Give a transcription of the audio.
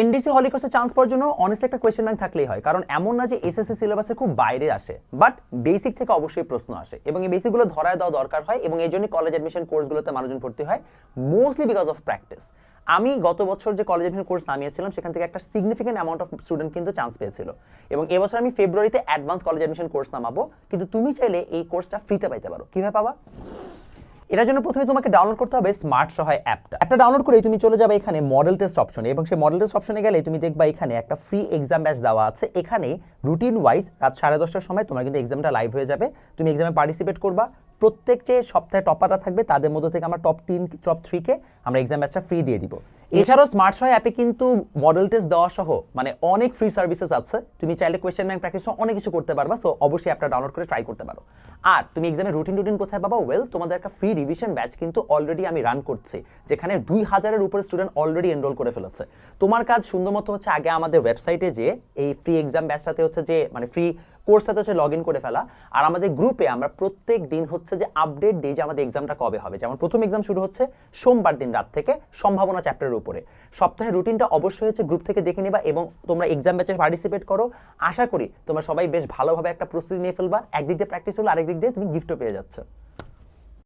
NDC হলিকোর্সে chance পাওয়ার জন্য honestly একটা question bank থাকলেই হয়। কারণ এমন না যে এসএসসি সিলেবাসে খুব বাইরে আসে। বাট বেসিক থেকে অবশ্যই প্রশ্ন আসে। এবং এই বেসিকগুলো ধরায় দেওয়া দরকার হয় এবং এই জন্য কলেজ অ্যাডমিশন কোর্সগুলোতে মানুষজন ভর্তি হয় মোস্টলি বিকজ অফ প্র্যাকটিস আমি গত বছর যে কলেজ অ্যাডমিশন কোর্স নামিয়েছিলাম, সেখান থেকে একটা সিগনিফিকেন্ট অ্যামাউন্ট অফ স্টুডেন্ট কিন্তু চান্স পেয়েছিল। এবং এবছর আমি ফেব্রুয়ারিতে অ্যাডভান্স কলেজ অ্যাডমিশন কোর্স নামাবো। কিন্তু তুমি চাইলে এই কোর্সটা ফ্রিতে পাইতে পারো। কীভাবে পাবা? এটার জন্য প্রথমে তোমাকে ডাউনলোড করতে হবে স্মার্ট সহায় অ্যাপটা। অ্যাপটা ডাউনলোড করে তুমি চলে যাবে এখানে মডেল টেস্ট অপশনে এবং সেই মডেল টেস্ট অপশনে গেলে তুমি দেখবা এখানে একটা ফ্রি এক্সাম ব্যাচ দেওয়া আছে। এখানে রুটিন ওয়াইজ রাত সাড়ে দশটার সময় তোমার কিন্তু এক্সামটা লাইভ হয়ে যাবে। তুমি এক্সামে পার্টিসিপেট করবা। প্রত্যেক যে সপ্তাহে টপাররা থাকবে, তাদের মধ্যে থেকে আমরা টপ তিন টপ থ্রিকে আমরা এক্সাম ব্যাচটা ফ্রি দিয়ে দিব। এছাড়াও স্মার্ট সহায় অ্যাপে কিন্তু মডেল টেস্ট দেওয়া সহ মানে অনেক ফ্রি সার্ভিসেস আছে। তুমি চাইলে কোয়েশ্চেন ব্যাংক প্র্যাকটিস অনেক কিছু করতে পারবা সো অবশ্যই অ্যাপটা ডাউনলোড করে ট্রাই করতে পারো। আর তুমি এক্সামের রুটিন রুটিন কোথায় পাবা? ওয়েল তোমাদের একটা ফ্রি রিভিশন ব্যাচ কিন্তু অলরেডি আমি রান করছি, যেখানে দুই হাজারের উপরে স্টুডেন্ট অলরেডি এনরোল করে ফেলেছে। তোমার কাজ সুন্দর মতো হচ্ছে আগে আমাদের ওয়েবসাইটে যে এই ফ্রি এক্সাম ব্যাচটাতে হচ্ছে যে মানে ফ্রি কোর্সটাতে হচ্ছে লগ ইন করে ফেলা। আর আমাদের গ্রুপে আমরা প্রত্যেক দিন হচ্ছে যে আপডেট দিই যে আমাদের এক্সামটা কবে হবে। যেমন প্রথম এক্সাম শুরু হচ্ছে সোমবার দিন রাত থেকে সম্ভাবনা চ্যাপ্টারের উপরে। সপ্তাহে রুটিনটা অবশ্যই হচ্ছে গ্রুপ থেকে দেখে নেবা এবং তোমরা এক্সাম ব্যাচে পার্টিসিপেট করো। আশা করি তোমরা সবাই বেশ ভালোভাবে একটা প্রস্তুতি নিয়ে ফেলবা। একদিক দিয়ে প্র্যাকটিস হলো আরেক দিক দিয়ে তুমি গিফটও পেয়ে যাচ্ছ।